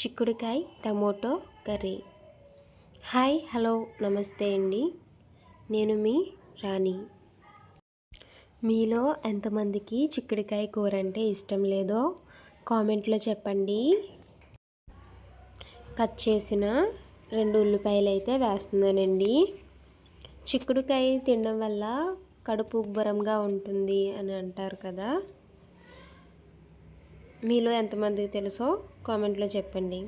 చిక్కుడుకాయ tomato curry. Hi hello నమస్తే అండి. నేను మీ రాణి. మీలో ఎంతమందికి చిక్కుడుకాయ కూర అంటే ఇష్టం లేదో కామెంట్లో చెప్పండి. కట్ చేసిన రెండు ఉల్లిపాయలు అయితే వేస్తున్నానండి. చిక్కుడుకాయ తినడం వల్ల కడుపు ఉబ్బరంగా ఉంటుంది అని అంటారు కదా. మీలో ఎంతమందికి తెలుసో కామెంట్లో చెప్పండి.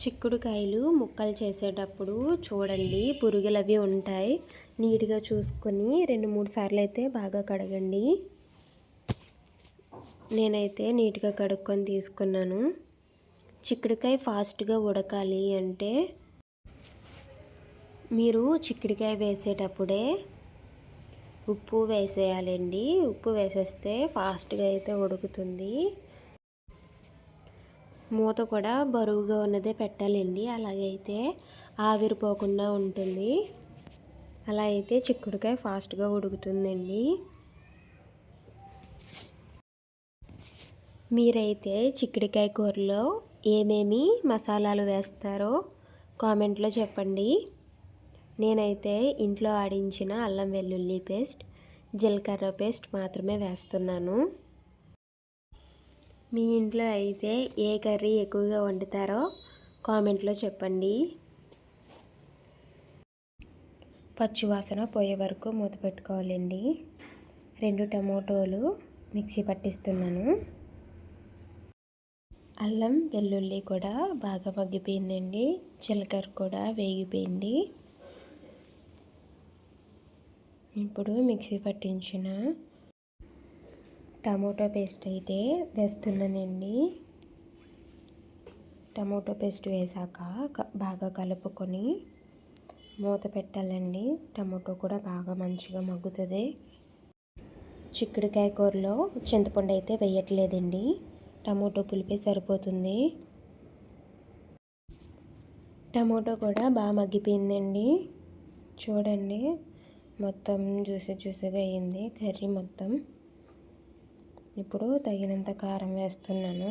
చిక్కుడుకాయలు ముక్కలు చేసేటప్పుడు చూడండి పురుగులు అవి ఉంటాయి. నీట్గా చూసుకొని రెండు మూడు సార్లు అయితే బాగా కడగండి. నేనైతే నీట్గా కడుక్కొని తీసుకున్నాను. చిక్కుడుకాయ ఫాస్ట్గా ఉడకాలి అంటే మీరు చిక్కుడుకాయ వేసేటప్పుడే ఉప్పు వేసేయాలండి. ఉప్పు వేసేస్తే ఫాస్ట్గా అయితే ఉడుకుతుంది. మూత కూడా బరువుగా ఉన్నదే పెట్టాలండి. అలాగైతే ఆవిరిపోకుండా ఉంటుంది. అలా అయితే చిక్కుడుకాయ ఫాస్ట్గా ఉడుకుతుందండి. మీరైతే చిక్కుడుకాయ కూరలో ఏమేమి మసాలాలు వేస్తారో కామెంట్లో చెప్పండి. నేనైతే ఇంట్లో ఆడించిన అల్లం వెల్లుల్లి పేస్ట్ జీలకర్ర పేస్ట్ మాత్రమే వేస్తున్నాను. మీ ఇంట్లో అయితే ఏ కర్రీ ఎక్కువగా వండుతారో కామెంట్లో చెప్పండి. పచ్చివాసన పోయే వరకు మూత పెట్టుకోవాలండి. రెండు టమోటోలు మిక్సీ పట్టిస్తున్నాను. అల్లం వెల్లుల్లి కూడా బాగా మగ్గిపోయిందండి. జీలకర్ర కూడా వేగిపోయింది. ఇప్పుడు మిక్సీ పట్టించిన టమోటో పేస్ట్ అయితే వేస్తున్నానండి టమోటో పేస్ట్ వేసాక బాగా కలుపుకొని మూత పెట్టాలండి. టమోటో కూడా బాగా మంచిగా మగ్గుతుంది. చిక్కుడుకాయ కూరలో చింతపండు అయితే వేయట్లేదండి. టమోటో పులిపే సరిపోతుంది. టమోటో కూడా బాగా మగ్గిపోయిందండి. చూడండి. మొత్తం జ్యూసీ జ్యూసీగా అయ్యింది కర్రీ మొత్తం. ఇప్పుడు తగినంత కారం వేస్తున్నాను.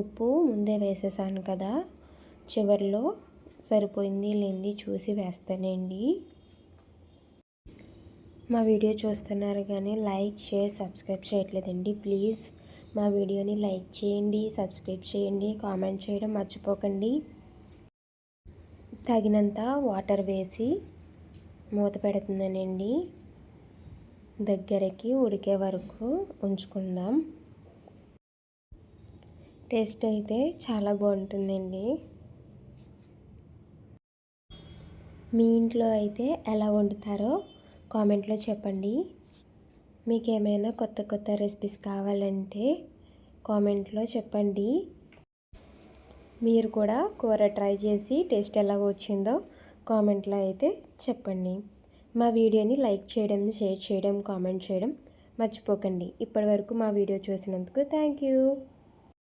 ఉప్పు ముందే వేసేసాను కదా చివరిలో సరిపోయింది లేనిది చూసి వేస్తానండి. మా వీడియో చూస్తున్నారు కానీ లైక్ షేర్ సబ్స్క్రైబ్ చేయట్లేదండి ప్లీజ్. మా వీడియోని లైక్ చేయండి సబ్స్క్రైబ్ చేయండి కామెంట్ చేయడం మర్చిపోకండి. తగినంత వాటర్ వేసి మూత పెడుతుందనండి. దగ్గరికి ఉడికే వరకు ఉంచుకుందాం. టేస్ట్ అయితే చాలా బాగుంటుందండి. మీ ఇంట్లో అయితే ఎలా వండుతారో కామెంట్లో చెప్పండి. మీకు ఏమైనా కొత్త కొత్త రెసిపీస్ కావాలంటే కామెంట్లో చెప్పండి. మీరు కూడా కూర ట్రై చేసి టేస్ట్ ఎలా వచ్చిందో కామెంట్లో అయితే చెప్పండి. మా వీడియోని లైక్ చేయడం షేర్ చేయడం కామెంట్ చేయడం మర్చిపోకండి. ఇప్పటివరకు మా వీడియో చూసినందుకు థ్యాంక్ యూ.